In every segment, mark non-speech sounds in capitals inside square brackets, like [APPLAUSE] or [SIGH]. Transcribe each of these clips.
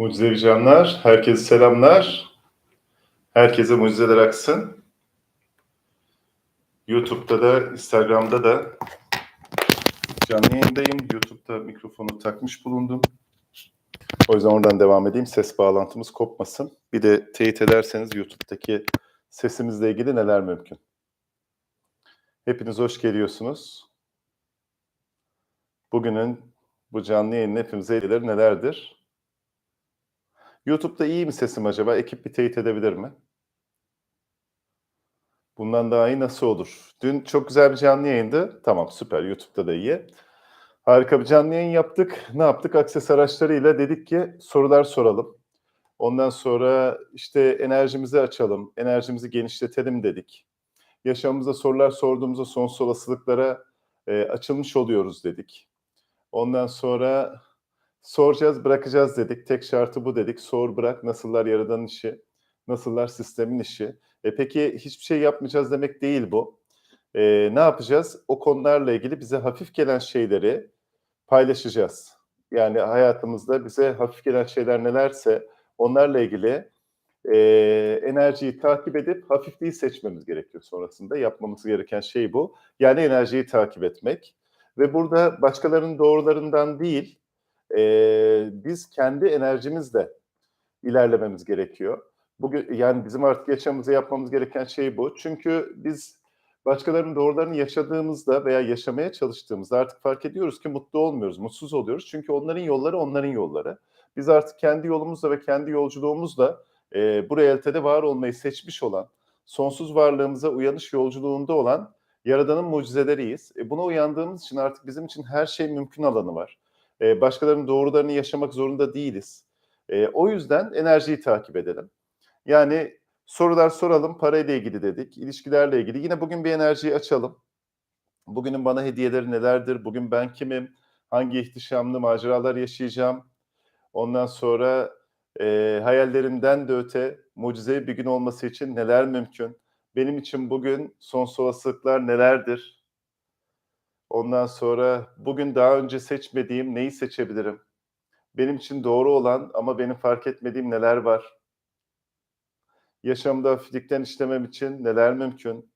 Mucizevi canlar, herkese selamlar. Herkese mucizeler aksın. YouTube'da da, Instagram'da da canlı yayındayım. YouTube'da mikrofonu takmış bulundum. O yüzden oradan devam edeyim. Ses bağlantımız kopmasın. Bir de teyit ederseniz YouTube'daki sesimizle ilgili neler mümkün. Hepiniz hoş geliyorsunuz. Bugünün bu canlı yayının hepimize hediyeleri nelerdir? YouTube'da iyi mi sesim acaba? Ekip bir teyit edebilir mi? Bundan daha iyi nasıl olur? Dün çok güzel bir canlı yayındı. Tamam süper YouTube'da da iyi. Harika bir canlı yayın yaptık. Ne yaptık? Akses araçlarıyla dedik ki sorular soralım. Ondan sonra işte enerjimizi açalım, enerjimizi genişletelim dedik. Yaşamımızda sorular sorduğumuzda sonsuz olasılıklara e, açılmış oluyoruz dedik. Ondan sonra soracağız, bırakacağız dedik. Tek şartı bu dedik. Sor, bırak. Nasıllar yaradan işi, nasıllar sistemin işi. E peki hiçbir şey yapmayacağız demek değil bu. E, ne yapacağız? O konularla ilgili bize hafif gelen şeyleri paylaşacağız. Yani hayatımızda bize hafif gelen şeyler nelerse onlarla ilgili e, enerjiyi takip edip hafifliği seçmemiz gerekiyor sonrasında. Yapmamız gereken şey bu. Yani enerjiyi takip etmek. Ve burada başkalarının doğrularından değil, e, biz kendi enerjimizle ilerlememiz gerekiyor. Bugün yani bizim artık yaşamımızda yapmamız gereken şey bu. Çünkü biz başkalarının doğrularını yaşadığımızda veya yaşamaya çalıştığımızda artık fark ediyoruz ki mutlu olmuyoruz, mutsuz oluyoruz. Çünkü onların yolları onların yolları. Biz artık kendi yolumuzla ve kendi yolculuğumuzla e, bu realitede var olmayı seçmiş olan, sonsuz varlığımıza uyanış yolculuğunda olan Yaradan'ın mucizeleriyiz. E, buna uyandığımız için artık bizim için her şey mümkün alanı var. Başkalarının doğrularını yaşamak zorunda değiliz. O yüzden enerjiyi takip edelim. Yani sorular soralım, parayla ilgili dedik, ilişkilerle ilgili. Yine bugün bir enerjiyi açalım. Bugünün bana hediyeleri nelerdir? Bugün ben kimim? Hangi ihtişamlı maceralar yaşayacağım? Ondan sonra e, hayallerimden de öte mucizevi bir gün olması için neler mümkün? Benim için bugün sonsuz olasılıklar nelerdir? Ondan sonra bugün daha önce seçmediğim neyi seçebilirim? Benim için doğru olan ama benim fark etmediğim neler var? Yaşamda hafiflikten işlemem için neler mümkün?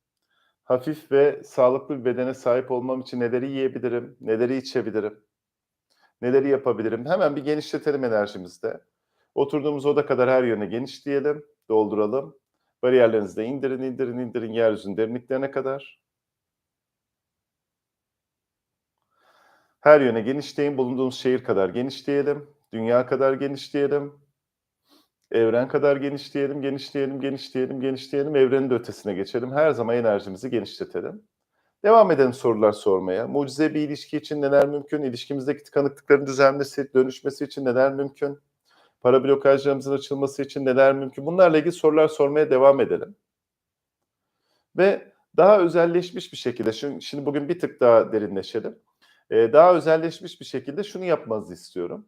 Hafif ve sağlıklı bir bedene sahip olmam için neleri yiyebilirim? Neleri içebilirim? Neleri yapabilirim? Hemen bir genişletelim enerjimizde. Oturduğumuz oda kadar her yöne genişleyelim, dolduralım. Bariyerlerinizi de indirin, indirin, indirin yeryüzünün derinliklerine kadar. Her yöne genişleyin, bulunduğumuz şehir kadar genişleyelim, dünya kadar genişleyelim, evren kadar genişleyelim, genişleyelim, genişleyelim, genişleyelim, evrenin de ötesine geçelim. Her zaman enerjimizi genişletelim. Devam edelim sorular sormaya. Mucize bir ilişki için neler mümkün? İlişkimizdeki tıkanıklıkların düzelmesi, dönüşmesi için neler mümkün? Para blokajlarımızın açılması için neler mümkün? Bunlarla ilgili sorular sormaya devam edelim. Ve daha özelleşmiş bir şekilde, şimdi bugün bir tık daha derinleşelim. Daha özelleşmiş bir şekilde şunu yapmanızı istiyorum.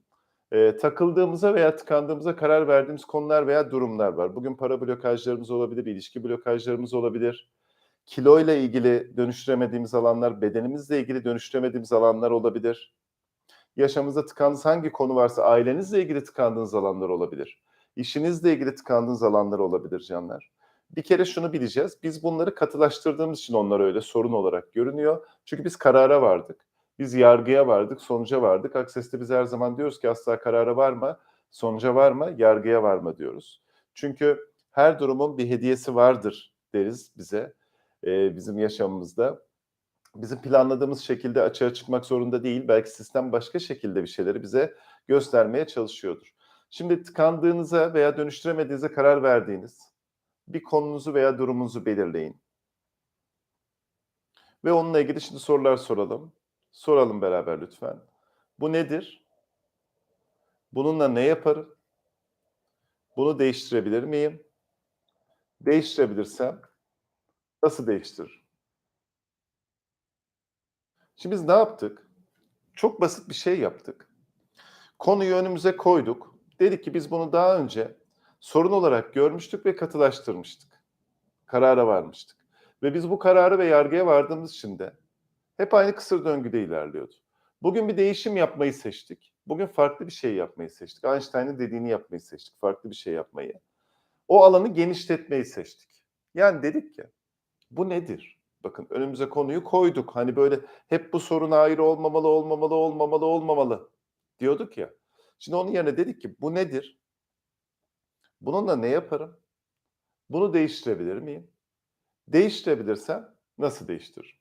Ee, takıldığımıza veya tıkandığımıza karar verdiğimiz konular veya durumlar var. Bugün para blokajlarımız olabilir, ilişki blokajlarımız olabilir. Kiloyla ilgili dönüştüremediğimiz alanlar, bedenimizle ilgili dönüştüremediğimiz alanlar olabilir yaşamınızda tıkandığınız hangi konu varsa ailenizle ilgili tıkandığınız alanlar olabilir. İşinizle ilgili tıkandığınız alanlar olabilir canlar. Bir kere şunu bileceğiz. Biz bunları katılaştırdığımız için onlar öyle sorun olarak görünüyor. Çünkü biz karara vardık. Biz yargıya vardık, sonuca vardık. Akses'te biz her zaman diyoruz ki asla karara varma, sonuca varma, yargıya varma diyoruz. Çünkü her durumun bir hediyesi vardır deriz bize, e, bizim yaşamımızda bizim planladığımız şekilde açığa çıkmak zorunda değil. Belki sistem başka şekilde bir şeyleri bize göstermeye çalışıyordur. Şimdi tıkandığınıza veya dönüştüremediğinize karar verdiğiniz bir konunuzu veya durumunuzu belirleyin. Ve onunla ilgili şimdi sorular soralım. Soralım beraber lütfen. Bu nedir? Bununla ne yaparım? Bunu değiştirebilir miyim? Değiştirebilirsem nasıl değiştiririm? Şimdi biz ne yaptık? Çok basit bir şey yaptık. Konuyu önümüze koyduk. Dedik ki biz bunu daha önce sorun olarak görmüştük ve katılaştırmıştık. Karara varmıştık. Ve biz bu kararı ve yargıya vardığımız için de hep aynı kısır döngüde ilerliyordu. Bugün bir değişim yapmayı seçtik. Bugün farklı bir şey yapmayı seçtik. Einstein'ın dediğini yapmayı seçtik. Farklı bir şey yapmayı. O alanı genişletmeyi seçtik. Yani dedik ki bu nedir? Bakın önümüze konuyu koyduk. Hani böyle hep bu sorun ayrı olmamalı, olmamalı, olmamalı, olmamalı diyorduk ya. Şimdi onun yerine dedik ki bu nedir? Bununla ne yaparım? Bunu değiştirebilir miyim? Değiştirebilirsem nasıl değiştiririm?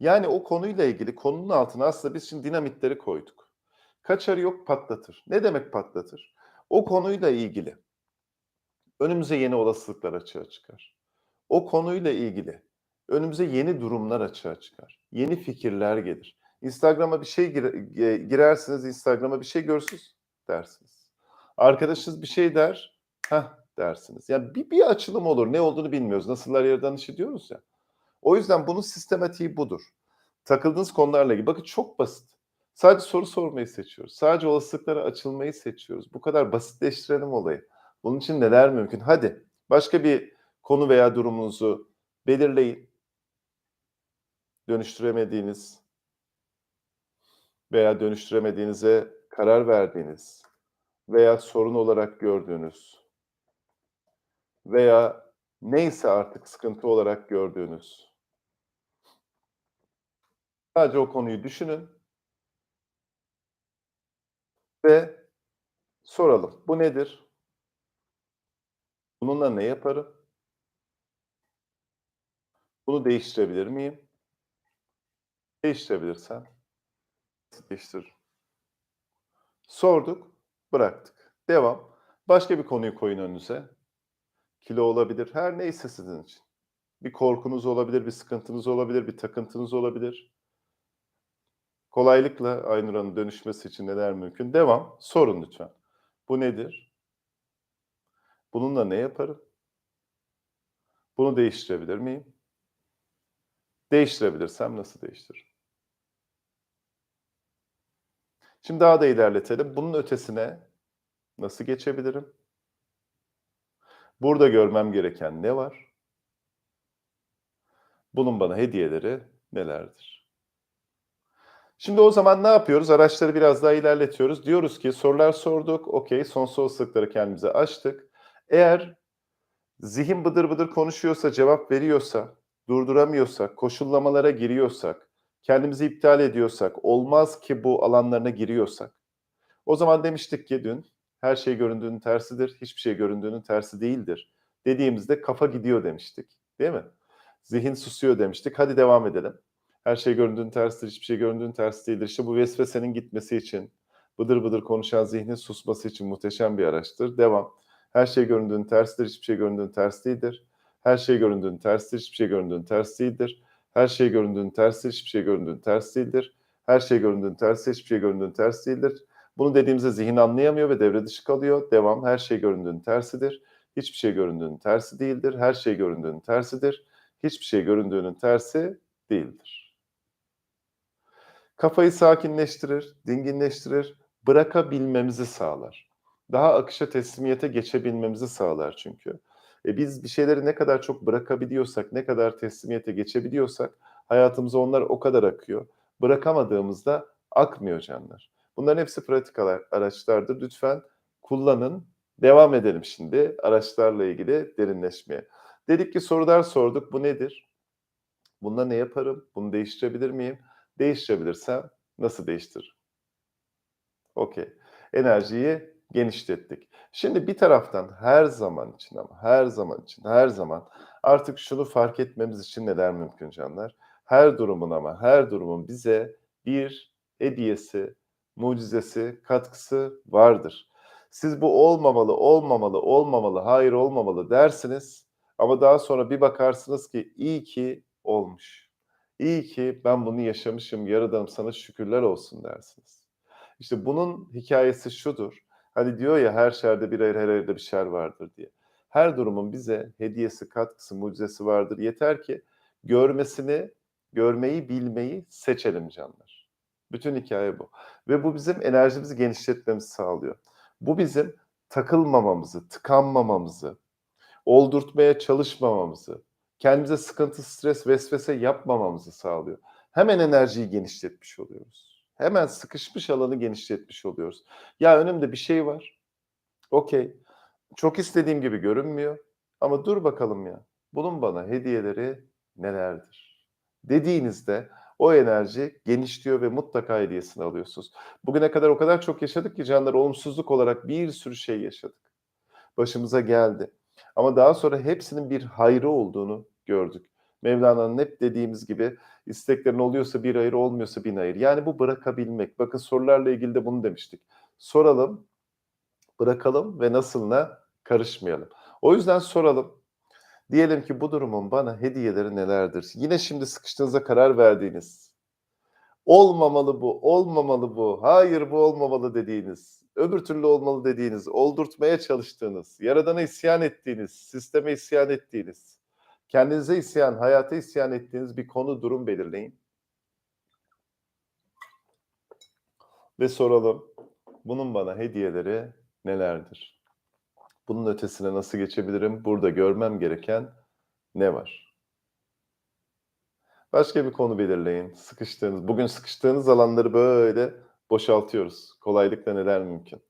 Yani o konuyla ilgili konunun altına aslında biz şimdi dinamitleri koyduk. Kaçarı yok patlatır. Ne demek patlatır? O konuyla ilgili önümüze yeni olasılıklar açığa çıkar. O konuyla ilgili önümüze yeni durumlar açığa çıkar. Yeni fikirler gelir. Instagram'a bir şey gire- girersiniz, Instagram'a bir şey görürsünüz dersiniz. Arkadaşınız bir şey der, heh dersiniz. Yani bir, bir açılım olur. Ne olduğunu bilmiyoruz. Nasıllar yerden işi diyoruz ya. O yüzden bunun sistematiği budur. Takıldığınız konularla ilgili. Bakın çok basit. Sadece soru sormayı seçiyoruz. Sadece olasılıklara açılmayı seçiyoruz. Bu kadar basitleştirelim olayı. Bunun için neler mümkün? Hadi başka bir konu veya durumunuzu belirleyin. Dönüştüremediğiniz veya dönüştüremediğinize karar verdiğiniz veya sorun olarak gördüğünüz veya neyse artık sıkıntı olarak gördüğünüz. Sadece o konuyu düşünün ve soralım. Bu nedir? Bununla ne yaparım? Bunu değiştirebilir miyim? Değiştirebilirsem değiştiririm? Sorduk, bıraktık. Devam. Başka bir konuyu koyun önünüze. Kilo olabilir, her neyse sizin için. Bir korkunuz olabilir, bir sıkıntınız olabilir, bir takıntınız olabilir. Kolaylıkla Aynur Hanım dönüşmesi için neler mümkün? Devam. Sorun lütfen. Bu nedir? Bununla ne yaparım? Bunu değiştirebilir miyim? Değiştirebilirsem nasıl değiştiririm? Şimdi daha da ilerletelim. Bunun ötesine nasıl geçebilirim? Burada görmem gereken ne var? Bunun bana hediyeleri nelerdir? Şimdi o zaman ne yapıyoruz? Araçları biraz daha ilerletiyoruz. Diyoruz ki sorular sorduk. Okey, sonsuz olasılıkları kendimize açtık. Eğer zihin bıdır bıdır konuşuyorsa, cevap veriyorsa, durduramıyorsak, koşullamalara giriyorsak, kendimizi iptal ediyorsak, olmaz ki bu alanlarına giriyorsak, o zaman demiştik ki dün, her şey göründüğünün tersidir, hiçbir şey göründüğünün tersi değildir. Dediğimizde kafa gidiyor demiştik, değil mi? Zihin susuyor demiştik. Hadi devam edelim. Her şey göründüğünün tersidir, hiçbir şey göründüğünün tersi değildir. İşte bu vesvesenin gitmesi için, bıdır bıdır konuşan zihnin susması için muhteşem bir araçtır. Devam. Her şey göründüğünün tersidir, hiçbir şey göründüğünün tersi değildir. Her şey göründüğünün tersidir, hiçbir şey göründüğünün tersi değildir. Her şey göründüğünün tersidir, hiçbir şey göründüğünün tersi değildir. Her şey göründüğünün tersidir, hiçbir şey göründüğünün tersi değildir. Bunu dediğimizde zihin anlayamıyor ve devre dışı kalıyor. Devam. Her şey göründüğünün tersidir. Hiçbir şey göründüğünün tersi değildir. Her şey göründüğünün tersidir. Hiçbir şey göründüğünün tersi değildir. Kafayı sakinleştirir, dinginleştirir, bırakabilmemizi sağlar. Daha akışa teslimiyete geçebilmemizi sağlar çünkü. E biz bir şeyleri ne kadar çok bırakabiliyorsak, ne kadar teslimiyete geçebiliyorsak hayatımıza onlar o kadar akıyor. Bırakamadığımızda akmıyor canlar. Bunların hepsi pratik araçlardır. Lütfen kullanın. Devam edelim şimdi araçlarla ilgili derinleşmeye. Dedik ki sorular sorduk. Bu nedir? Bunda ne yaparım? Bunu değiştirebilir miyim? Değiştirebilirsem nasıl değiştiririm? Okey. Enerjiyi genişlettik. Şimdi bir taraftan her zaman için ama her zaman için her zaman artık şunu fark etmemiz için neler mümkün canlar? Her durumun ama her durumun bize bir hediyesi, mucizesi, katkısı vardır. Siz bu olmamalı, olmamalı, olmamalı, hayır olmamalı dersiniz ama daha sonra bir bakarsınız ki iyi ki olmuş. İyi ki ben bunu yaşamışım, yaradanım sana şükürler olsun dersiniz. İşte bunun hikayesi şudur. Hani diyor ya her şerde bir hayır, her hayırda bir şer vardır diye. Her durumun bize hediyesi, katkısı, mucizesi vardır. Yeter ki görmesini, görmeyi, bilmeyi seçelim canlar. Bütün hikaye bu. Ve bu bizim enerjimizi genişletmemizi sağlıyor. Bu bizim takılmamamızı, tıkanmamamızı, oldurtmaya çalışmamamızı, kendimize sıkıntı, stres, vesvese yapmamamızı sağlıyor. Hemen enerjiyi genişletmiş oluyoruz. Hemen sıkışmış alanı genişletmiş oluyoruz. Ya önümde bir şey var. Okey. Çok istediğim gibi görünmüyor. Ama dur bakalım ya. Bunun bana hediyeleri nelerdir? Dediğinizde o enerji genişliyor ve mutlaka hediyesini alıyorsunuz. Bugüne kadar o kadar çok yaşadık ki canlar olumsuzluk olarak bir sürü şey yaşadık. Başımıza geldi. Ama daha sonra hepsinin bir hayrı olduğunu gördük. Mevlana'nın hep dediğimiz gibi isteklerin oluyorsa bir hayır olmuyorsa bin hayır. Yani bu bırakabilmek. Bakın sorularla ilgili de bunu demiştik. Soralım, bırakalım ve nasılına karışmayalım. O yüzden soralım. Diyelim ki bu durumun bana hediyeleri nelerdir? Yine şimdi sıkıştığınızda karar verdiğiniz, olmamalı bu, olmamalı bu, hayır bu olmamalı dediğiniz, öbür türlü olmalı dediğiniz, oldurtmaya çalıştığınız, yaradana isyan ettiğiniz, sisteme isyan ettiğiniz, kendinize isyan, hayata isyan ettiğiniz bir konu, durum belirleyin. Ve soralım, bunun bana hediyeleri nelerdir? Bunun ötesine nasıl geçebilirim? Burada görmem gereken ne var? Başka bir konu belirleyin. Sıkıştığınız, bugün sıkıştığınız alanları böyle boşaltıyoruz. Kolaylıkla neler mümkün?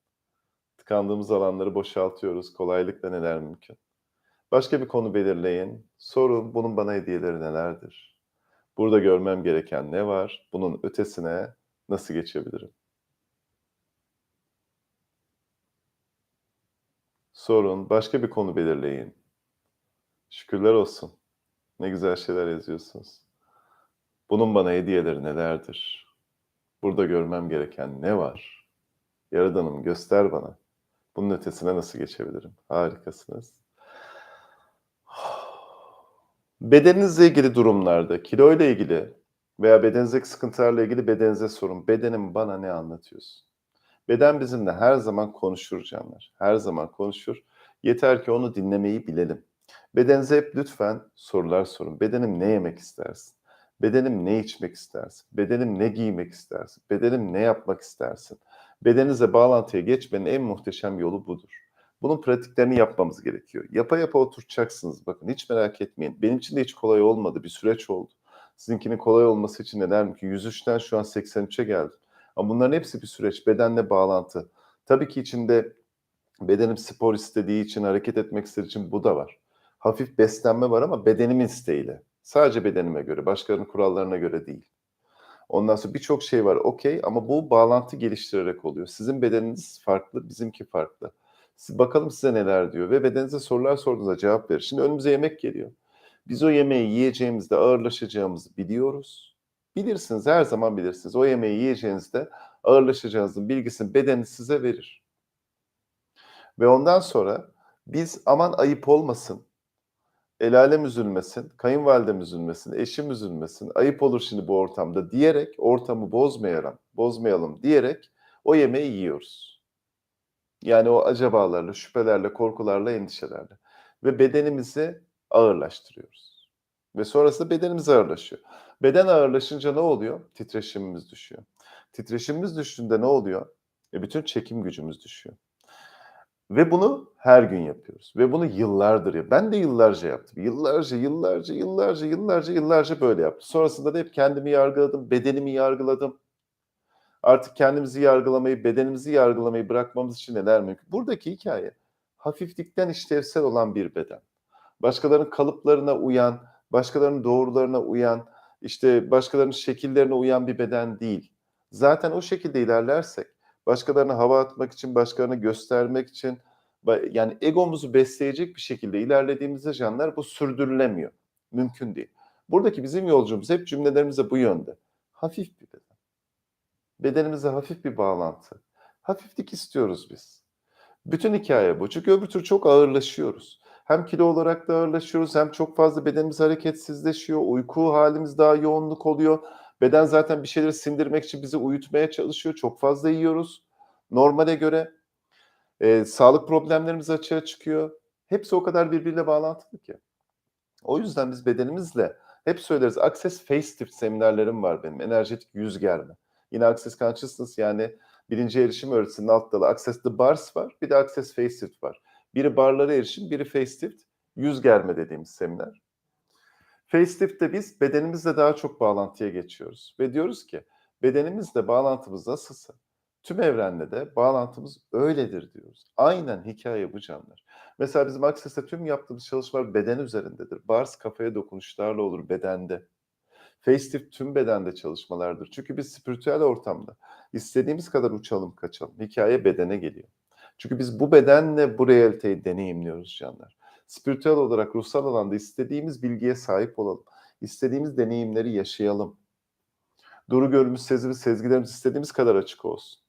Tıkandığımız alanları boşaltıyoruz. Kolaylıkla neler mümkün? Başka bir konu belirleyin. Sorun bunun bana hediyeleri nelerdir? Burada görmem gereken ne var? Bunun ötesine nasıl geçebilirim? Sorun, başka bir konu belirleyin. Şükürler olsun. Ne güzel şeyler yazıyorsunuz. Bunun bana hediyeleri nelerdir? Burada görmem gereken ne var? Yaradanım göster bana. Bunun ötesine nasıl geçebilirim? Harikasınız. Bedeninizle ilgili durumlarda, kilo ile ilgili veya bedeninizdeki sıkıntılarla ilgili bedeninize sorun. Bedenim bana ne anlatıyorsun? Beden bizimle her zaman konuşur canlar. Her zaman konuşur. Yeter ki onu dinlemeyi bilelim. Bedeninize hep lütfen sorular sorun. Bedenim ne yemek istersin? Bedenim ne içmek istersin? Bedenim ne giymek istersin? Bedenim ne yapmak istersin? Bedeninize bağlantıya geçmenin en muhteşem yolu budur. Bunun pratiklerini yapmamız gerekiyor. Yapa yapa oturtacaksınız. Bakın hiç merak etmeyin. Benim için de hiç kolay olmadı. Bir süreç oldu. Sizinkinin kolay olması için neler mümkün? 103'ten şu an 83'e geldim. Ama bunların hepsi bir süreç. Bedenle bağlantı. Tabii ki içinde bedenim spor istediği için, hareket etmek istediği için bu da var. Hafif beslenme var ama bedenimin isteğiyle. Sadece bedenime göre, başkalarının kurallarına göre değil. Ondan sonra birçok şey var okey ama bu bağlantı geliştirerek oluyor. Sizin bedeniniz farklı, bizimki farklı. Siz, bakalım size neler diyor ve bedeninize sorular sorduğunuzda cevap verir. Şimdi önümüze yemek geliyor. Biz o yemeği yiyeceğimizde ağırlaşacağımızı biliyoruz. Bilirsiniz, her zaman bilirsiniz. O yemeği yiyeceğinizde ağırlaşacağınızın bilgisini bedeniniz size verir. Ve ondan sonra biz aman ayıp olmasın, el alem üzülmesin, kayınvalidem üzülmesin, eşim üzülmesin, ayıp olur şimdi bu ortamda diyerek, ortamı bozmayalım, bozmayalım diyerek o yemeği yiyoruz. Yani o acabalarla, şüphelerle, korkularla, endişelerle. Ve bedenimizi ağırlaştırıyoruz. Ve sonrasında bedenimiz ağırlaşıyor. Beden ağırlaşınca ne oluyor? Titreşimimiz düşüyor. Titreşimimiz düştüğünde ne oluyor? E bütün çekim gücümüz düşüyor. Ve bunu her gün yapıyoruz. Ve bunu yıllardır ya. Ben de yıllarca yaptım. Yıllarca, yıllarca, yıllarca, yıllarca, yıllarca böyle yaptım. Sonrasında da hep kendimi yargıladım, bedenimi yargıladım. Artık kendimizi yargılamayı, bedenimizi yargılamayı bırakmamız için neler mümkün? Buradaki hikaye hafiflikten işlevsel olan bir beden. Başkalarının kalıplarına uyan, başkalarının doğrularına uyan, işte başkalarının şekillerine uyan bir beden değil. Zaten o şekilde ilerlersek başkalarına hava atmak için, başkalarına göstermek için yani egomuzu besleyecek bir şekilde ilerlediğimizde canlar bu sürdürülemiyor. Mümkün değil. Buradaki bizim yolculuğumuz hep cümlelerimize bu yönde. Hafif bir beden. Bedenimize hafif bir bağlantı. Hafiflik istiyoruz biz. Bütün hikaye bu. Çünkü öbür türlü çok ağırlaşıyoruz. Hem kilo olarak da ağırlaşıyoruz hem çok fazla bedenimiz hareketsizleşiyor. Uyku halimiz daha yoğunluk oluyor. Beden zaten bir şeyleri sindirmek için bizi uyutmaya çalışıyor. Çok fazla yiyoruz. Normale göre e, sağlık problemlerimiz açığa çıkıyor. Hepsi o kadar birbiriyle bağlantılı ki. O yüzden biz bedenimizle hep söyleriz. Access Facelift seminerlerim var benim. Enerjetik yüz germe. Yine Access Consciousness yani birinci erişim öğretisinin alt dalı Access the Bars var. Bir de Access Facelift var. Biri barlara erişim, biri facelift, yüz germe dediğimiz seminer. Facelift'te biz bedenimizle daha çok bağlantıya geçiyoruz. Ve diyoruz ki Bedenimizle bağlantımız nasılsa tüm evrenle de bağlantımız öyledir diyoruz. Aynen hikaye bu canlar. Mesela bizim Akses'te tüm yaptığımız çalışmalar beden üzerindedir. Bars kafaya dokunuşlarla olur bedende. Facetift tüm bedende çalışmalardır. Çünkü biz spiritüel ortamda istediğimiz kadar uçalım kaçalım. Hikaye bedene geliyor. Çünkü biz bu bedenle bu realiteyi deneyimliyoruz canlar. Spiritüel olarak ruhsal alanda istediğimiz bilgiye sahip olalım. İstediğimiz deneyimleri yaşayalım. Duru görümüz, sezimiz, sezgilerimiz istediğimiz kadar açık olsun.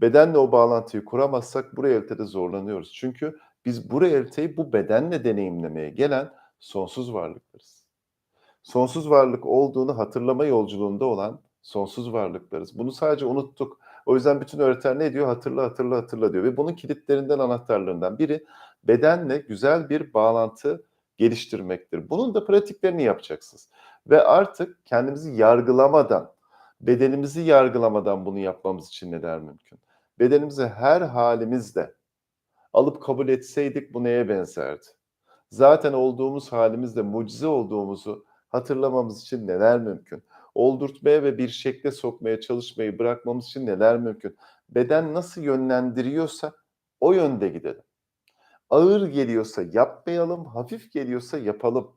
Bedenle o bağlantıyı kuramazsak bu realitede zorlanıyoruz. Çünkü biz bu realiteyi bu bedenle deneyimlemeye gelen sonsuz varlıklarız. Sonsuz varlık olduğunu hatırlama yolculuğunda olan sonsuz varlıklarız. Bunu sadece unuttuk. O yüzden bütün öğretmen ne diyor? Hatırla, hatırla, hatırla diyor. Ve bunun kilitlerinden, anahtarlarından biri bedenle güzel bir bağlantı geliştirmektir. Bunun da pratiklerini yapacaksınız. Ve artık kendimizi yargılamadan, bedenimizi yargılamadan bunu yapmamız için neler mümkün? Bedenimizi her halimizde alıp kabul etseydik bu neye benzerdi? Zaten olduğumuz halimizde mucize olduğumuzu hatırlamamız için neler mümkün? Oldurtmaya ve bir şekle sokmaya çalışmayı bırakmamız için neler mümkün? Beden nasıl yönlendiriyorsa o yönde gidelim. Ağır geliyorsa yapmayalım, hafif geliyorsa yapalım.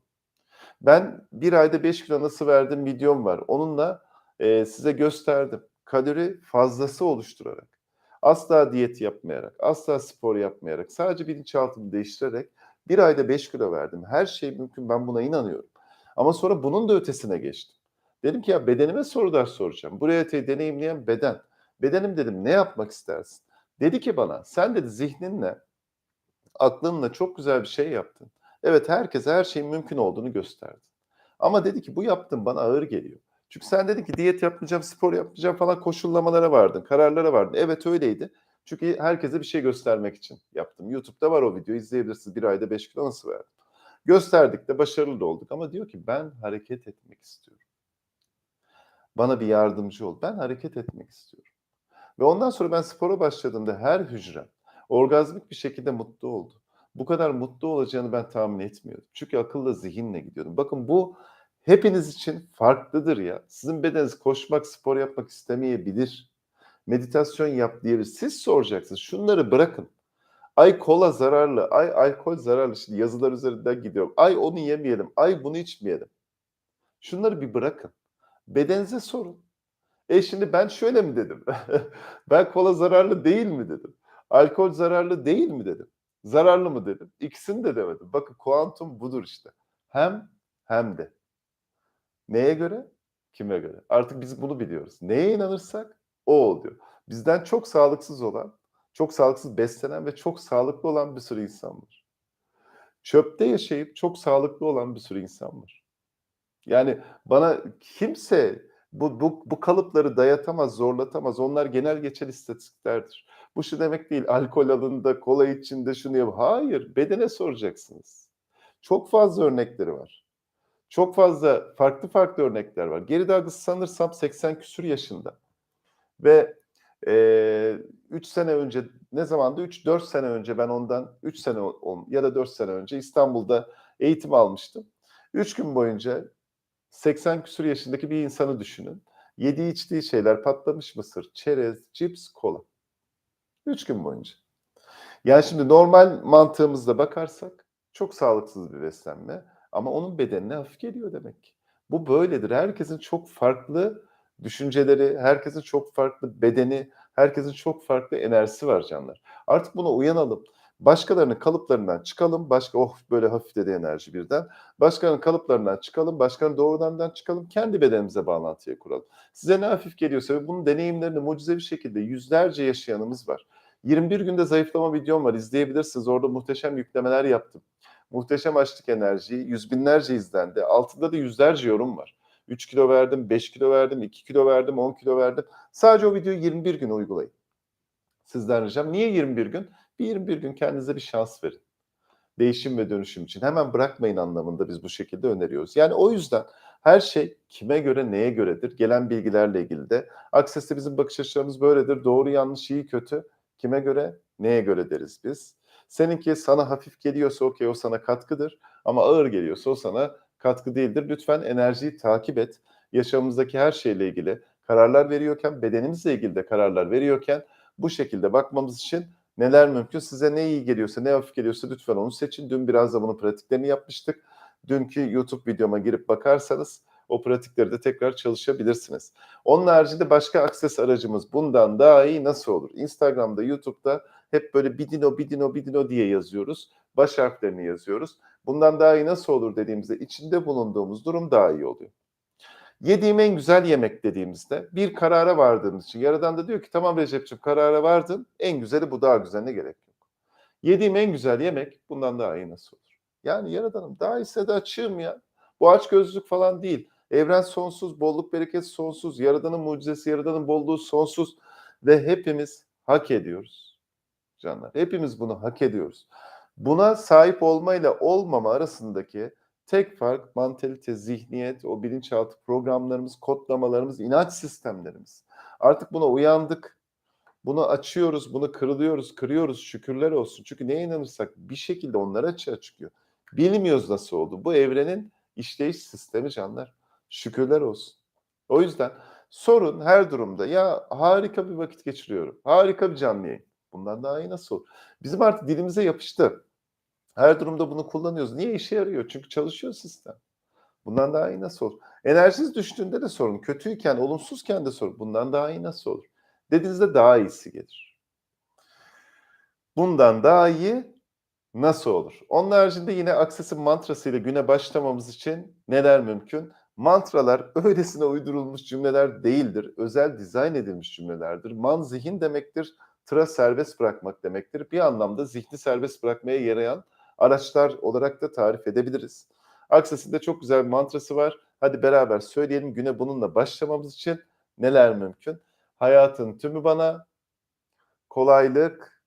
Ben bir ayda 5 kilo nasıl verdim videom var. Onunla e, size gösterdim. Kalori fazlası oluşturarak, asla diyet yapmayarak, asla spor yapmayarak, sadece bilinçaltımı değiştirerek bir ayda 5 kilo verdim. Her şey mümkün ben buna inanıyorum. Ama sonra bunun da ötesine geçtim. Dedim ki ya bedenime sorular soracağım. Bu realiteyi deneyimleyen beden. Bedenim dedim ne yapmak istersin? Dedi ki bana sen dedi zihninle, aklınla çok güzel bir şey yaptın. Evet herkese her şeyin mümkün olduğunu gösterdin. Ama dedi ki bu yaptığın bana ağır geliyor. Çünkü sen dedin ki diyet yapmayacağım, spor yapmayacağım falan koşullamalara vardın, kararlara vardın. Evet öyleydi. Çünkü herkese bir şey göstermek için yaptım. YouTube'da var o video izleyebilirsiniz. Bir ayda 5 kilo nasıl verdim. Gösterdik de başarılı da olduk ama diyor ki ben hareket etmek istiyorum. Bana bir yardımcı ol. Ben hareket etmek istiyorum. Ve ondan sonra ben spora başladığımda her hücrem orgazmik bir şekilde mutlu oldu. Bu kadar mutlu olacağını ben tahmin etmiyordum. Çünkü akılla zihinle gidiyordum. Bakın bu hepiniz için farklıdır ya. Sizin bedeniniz koşmak, spor yapmak istemeyebilir. Meditasyon yap diyebilir. Siz soracaksınız. Şunları bırakın. Ay kola zararlı, ay alkol zararlı. Şimdi yazılar üzerinden gidiyorum. Ay onu yemeyelim, ay bunu içmeyelim. Şunları bir bırakın. Bedeninize sorun. E şimdi ben şöyle mi dedim? [LAUGHS] ben kola zararlı değil mi dedim? Alkol zararlı değil mi dedim? Zararlı mı dedim? İkisini de demedim. Bakın kuantum budur işte. Hem hem de. Neye göre? Kime göre? Artık biz bunu biliyoruz. Neye inanırsak o oluyor. Bizden çok sağlıksız olan, çok sağlıksız beslenen ve çok sağlıklı olan bir sürü insan var. Çöpte yaşayıp çok sağlıklı olan bir sürü insan var. Yani bana kimse bu, bu, bu kalıpları dayatamaz, zorlatamaz. Onlar genel geçer istatistiklerdir. Bu şu demek değil, alkol alında, kola içinde şunu yap. Hayır, bedene soracaksınız. Çok fazla örnekleri var. Çok fazla farklı farklı örnekler var. Geri dalgası sanırsam 80 küsür yaşında. Ve 3 e, sene önce, ne zamandı? 3-4 sene önce ben ondan 3 sene ya da 4 sene önce İstanbul'da eğitim almıştım. 3 gün boyunca 80 küsur yaşındaki bir insanı düşünün. Yediği içtiği şeyler patlamış mısır, çerez, cips, kola. Üç gün boyunca. Yani şimdi normal mantığımızda bakarsak çok sağlıksız bir beslenme ama onun bedenine hafif geliyor demek ki. Bu böyledir. Herkesin çok farklı düşünceleri, herkesin çok farklı bedeni, herkesin çok farklı enerjisi var canlar. Artık buna uyanalım. Başkalarının kalıplarından çıkalım. Başka oh böyle hafif dedi enerji birden. Başkalarının kalıplarından çıkalım. Başkalarının doğrularından çıkalım. Kendi bedenimize bağlantıya kuralım. Size ne hafif geliyorsa ve bunun deneyimlerini mucizevi şekilde yüzlerce yaşayanımız var. 21 günde zayıflama videom var. izleyebilirsiniz. Orada muhteşem yüklemeler yaptım. Muhteşem açlık enerjiyi yüz binlerce izlendi. Altında da yüzlerce yorum var. 3 kilo verdim, 5 kilo verdim, 2 kilo verdim, 10 kilo verdim. Sadece o videoyu 21 gün uygulayın. Sizden ricam. Niye 21 gün? Bir 21 gün kendinize bir şans verin. Değişim ve dönüşüm için. Hemen bırakmayın anlamında biz bu şekilde öneriyoruz. Yani o yüzden her şey kime göre neye göredir? Gelen bilgilerle ilgili de. Akses'te bizim bakış açılarımız böyledir. Doğru yanlış iyi kötü. Kime göre neye göre deriz biz. Seninki sana hafif geliyorsa okey o sana katkıdır. Ama ağır geliyorsa o sana katkı değildir. Lütfen enerjiyi takip et. Yaşamımızdaki her şeyle ilgili kararlar veriyorken, bedenimizle ilgili de kararlar veriyorken bu şekilde bakmamız için neler mümkün? Size ne iyi geliyorsa, ne hafif geliyorsa lütfen onu seçin. Dün biraz da bunun pratiklerini yapmıştık. Dünkü YouTube videoma girip bakarsanız o pratikleri de tekrar çalışabilirsiniz. Onun haricinde başka akses aracımız bundan daha iyi nasıl olur? Instagram'da, YouTube'da hep böyle bidino, bidino, bidino diye yazıyoruz. Baş harflerini yazıyoruz. Bundan daha iyi nasıl olur dediğimizde içinde bulunduğumuz durum daha iyi oluyor. Yediğim en güzel yemek dediğimizde bir karara vardığımız için Yaradan da diyor ki tamam Recep'ciğim karara vardın en güzeli bu daha güzeline gerek yok. Yediğim en güzel yemek bundan daha iyi nasıl olur? Yani Yaradan'ım daha ise de açığım ya. Bu aç gözlük falan değil. Evren sonsuz, bolluk bereket sonsuz, Yaradan'ın mucizesi, Yaradan'ın bolluğu sonsuz ve hepimiz hak ediyoruz. Canlar, hepimiz bunu hak ediyoruz. Buna sahip olmayla olmama arasındaki tek fark mantalite, zihniyet, o bilinçaltı programlarımız, kodlamalarımız, inanç sistemlerimiz. Artık buna uyandık. Bunu açıyoruz, bunu kırılıyoruz, kırıyoruz. Şükürler olsun. Çünkü neye inanırsak bir şekilde onlara açığa çıkıyor. Bilmiyoruz nasıl oldu. Bu evrenin işleyiş sistemi canlar. Şükürler olsun. O yüzden sorun her durumda ya harika bir vakit geçiriyorum. Harika bir canlı yayın. Bundan daha iyi nasıl olur? Bizim artık dilimize yapıştı. Her durumda bunu kullanıyoruz. Niye işe yarıyor? Çünkü çalışıyor sistem. Bundan daha iyi nasıl olur? Enerjiniz düştüğünde de sorun. Kötüyken, olumsuzken de sorun. Bundan daha iyi nasıl olur? Dediğinizde daha iyisi gelir. Bundan daha iyi nasıl olur? Onun haricinde yine Akses'in mantrasıyla güne başlamamız için neler mümkün? Mantralar [LAUGHS] öylesine uydurulmuş cümleler değildir. Özel dizayn edilmiş cümlelerdir. Man zihin demektir. Tra serbest bırakmak demektir. Bir anlamda zihni serbest bırakmaya yarayan araçlar olarak da tarif edebiliriz. Akses'in de çok güzel bir mantrası var. Hadi beraber söyleyelim güne bununla başlamamız için neler mümkün? Hayatın tümü bana kolaylık,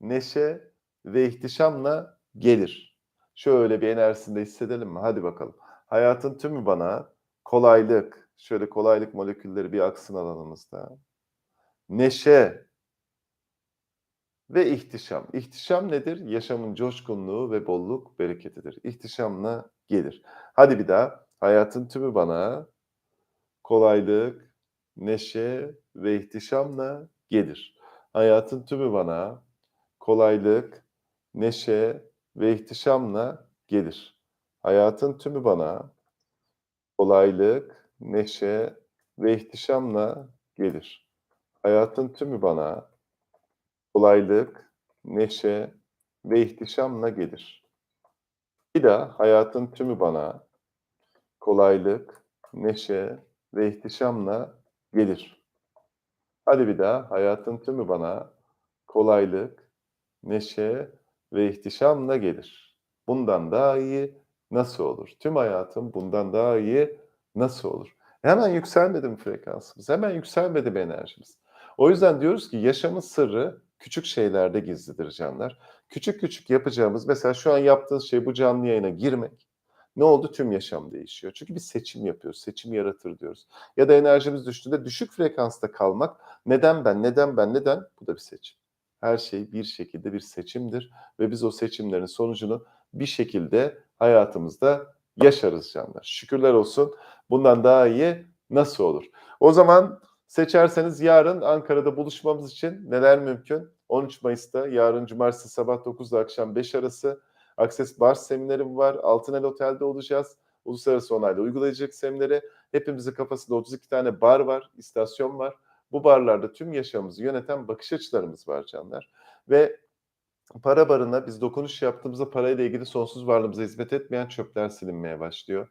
neşe ve ihtişamla gelir. Şöyle bir enerjisinde hissedelim mi? Hadi bakalım. Hayatın tümü bana kolaylık, şöyle kolaylık molekülleri bir aksın alanımızda. Neşe ve ihtişam. İhtişam nedir? Yaşamın coşkunluğu ve bolluk bereketidir. İhtişamla gelir. Hadi bir daha. Hayatın tümü bana kolaylık, neşe ve ihtişamla gelir. Hayatın tümü bana kolaylık, neşe ve ihtişamla gelir. Hayatın tümü bana kolaylık, neşe ve ihtişamla gelir. Hayatın tümü bana kolaylık, neşe ve ihtişamla gelir. Bir daha hayatın tümü bana kolaylık, neşe ve ihtişamla gelir. Hadi bir daha hayatın tümü bana kolaylık, neşe ve ihtişamla gelir. Bundan daha iyi nasıl olur? Tüm hayatım bundan daha iyi nasıl olur? Hemen yükselmedi mi frekansımız? Hemen yükselmedi mi enerjimiz? O yüzden diyoruz ki yaşamın sırrı küçük şeylerde gizlidir canlar. Küçük küçük yapacağımız mesela şu an yaptığınız şey bu canlı yayına girmek. Ne oldu? Tüm yaşam değişiyor. Çünkü bir seçim yapıyoruz. Seçim yaratır diyoruz. Ya da enerjimiz düştüğünde düşük frekansta kalmak. Neden ben? Neden ben? Neden? Bu da bir seçim. Her şey bir şekilde bir seçimdir ve biz o seçimlerin sonucunu bir şekilde hayatımızda yaşarız canlar. Şükürler olsun. Bundan daha iyi nasıl olur? O zaman seçerseniz yarın Ankara'da buluşmamız için neler mümkün? 13 Mayıs'ta yarın cumartesi sabah 9 ile akşam 5 arası Akses Bars seminerim var. Altınel Otel'de olacağız. Uluslararası onaylı uygulayacak seminere. Hepimizin kafasında 32 tane bar var, istasyon var. Bu barlarda tüm yaşamımızı yöneten bakış açılarımız var canlar. Ve para barına biz dokunuş yaptığımızda parayla ilgili sonsuz varlığımıza hizmet etmeyen çöpler silinmeye başlıyor.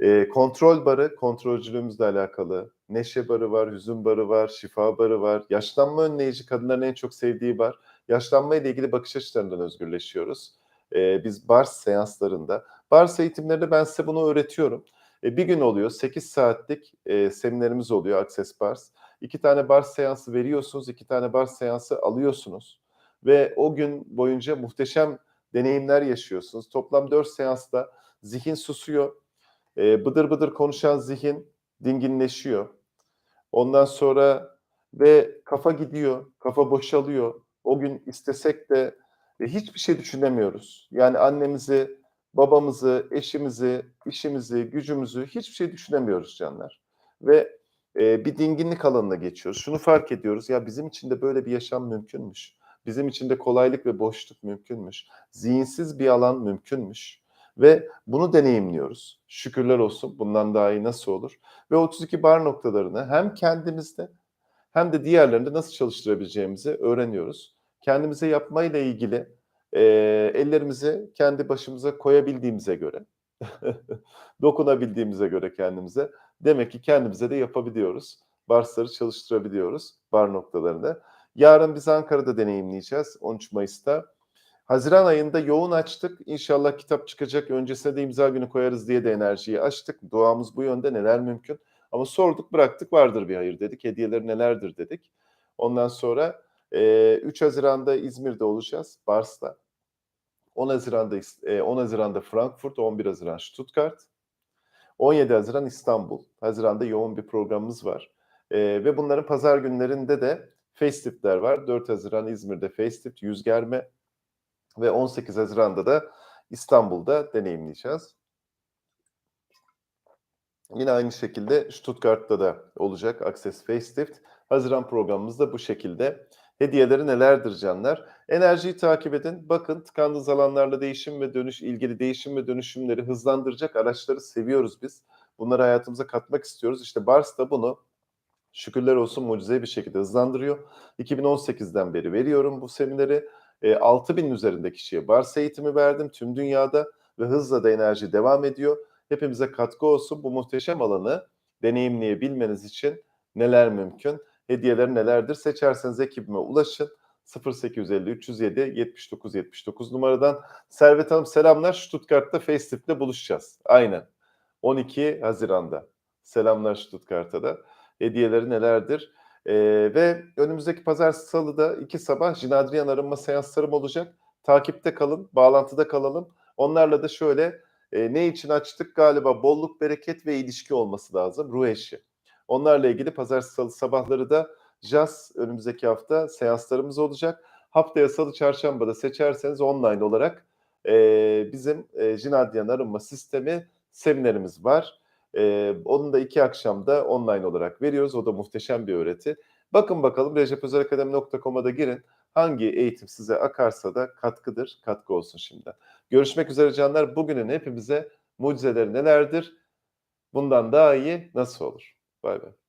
E, kontrol barı, kontrolcülüğümüzle alakalı. Neşe barı var, hüzün barı var, şifa barı var. Yaşlanma önleyici, kadınların en çok sevdiği bar. Yaşlanma ile ilgili bakış açılarından özgürleşiyoruz. E, biz bars seanslarında, bars eğitimlerinde ben size bunu öğretiyorum. E, bir gün oluyor, 8 saatlik e, seminerimiz oluyor Access Bars. İki tane bars seansı veriyorsunuz, iki tane bars seansı alıyorsunuz. Ve o gün boyunca muhteşem deneyimler yaşıyorsunuz. Toplam 4 seansta zihin susuyor. E, bıdır bıdır konuşan zihin dinginleşiyor. Ondan sonra ve kafa gidiyor, kafa boşalıyor. O gün istesek de e, hiçbir şey düşünemiyoruz. Yani annemizi, babamızı, eşimizi, işimizi, gücümüzü hiçbir şey düşünemiyoruz canlar. Ve e, bir dinginlik alanına geçiyoruz. Şunu fark ediyoruz. Ya bizim için de böyle bir yaşam mümkünmüş. Bizim için de kolaylık ve boşluk mümkünmüş. Zihinsiz bir alan mümkünmüş. Ve bunu deneyimliyoruz. Şükürler olsun. Bundan daha iyi nasıl olur? Ve 32 bar noktalarını hem kendimizde hem de diğerlerinde nasıl çalıştırabileceğimizi öğreniyoruz. Kendimize yapmayla ilgili e, ellerimizi kendi başımıza koyabildiğimize göre, [LAUGHS] dokunabildiğimize göre kendimize demek ki kendimize de yapabiliyoruz. Barsları çalıştırabiliyoruz bar noktalarını. Yarın biz Ankara'da deneyimleyeceğiz 13 Mayıs'ta. Haziran ayında yoğun açtık. İnşallah kitap çıkacak. Öncesine de imza günü koyarız diye de enerjiyi açtık. Duamız bu yönde neler mümkün. Ama sorduk bıraktık vardır bir hayır dedik. Hediyeleri nelerdir dedik. Ondan sonra e, 3 Haziran'da İzmir'de olacağız. Bars'ta. 10 Haziran'da e, 10 Haziran'da Frankfurt, 11 Haziran Stuttgart. 17 Haziran İstanbul. Haziran'da yoğun bir programımız var. E, ve bunların pazar günlerinde de Festivler var. 4 Haziran İzmir'de Festiv, yüz germe ve 18 Haziran'da da İstanbul'da deneyimleyeceğiz. Yine aynı şekilde Stuttgart'ta da olacak Access Facelift. Haziran programımız da bu şekilde. Hediyeleri nelerdir canlar? Enerjiyi takip edin. Bakın tıkandığınız alanlarla değişim ve dönüş, ilgili değişim ve dönüşümleri hızlandıracak araçları seviyoruz biz. Bunları hayatımıza katmak istiyoruz. İşte Bars da bunu şükürler olsun mucizevi bir şekilde hızlandırıyor. 2018'den beri veriyorum bu semineri. E, 6000 üzerinde kişiye Bars eğitimi verdim tüm dünyada ve hızla da enerji devam ediyor. Hepimize katkı olsun. Bu muhteşem alanı deneyimleyebilmeniz için neler mümkün? Hediyeler nelerdir? Seçerseniz ekibime ulaşın. 0850 307 79 79 numaradan. Servet Hanım selamlar. Stuttgart'ta Facebook'ta buluşacağız. Aynen. 12 Haziran'da. Selamlar Stuttgart'a da. Hediyeleri nelerdir? Ee, ve önümüzdeki pazar salıda iki sabah Jinadriyan arınma seanslarım olacak. Takipte kalın, bağlantıda kalalım. Onlarla da şöyle e, ne için açtık? Galiba bolluk, bereket ve ilişki olması lazım. Ruh eşi. Onlarla ilgili pazar salı sabahları da jazz önümüzdeki hafta seanslarımız olacak. Haftaya salı çarşamba da seçerseniz online olarak e, bizim e, Jinadyan arınma sistemi seminerimiz var. E, onun da iki akşamda online olarak veriyoruz. O da muhteşem bir öğreti. Bakın bakalım recepözelakademi.com'a da girin. Hangi eğitim size akarsa da katkıdır, katkı olsun şimdi. Görüşmek üzere canlar. Bugünün hepimize mucizeleri nelerdir? Bundan daha iyi nasıl olur? Bay bay.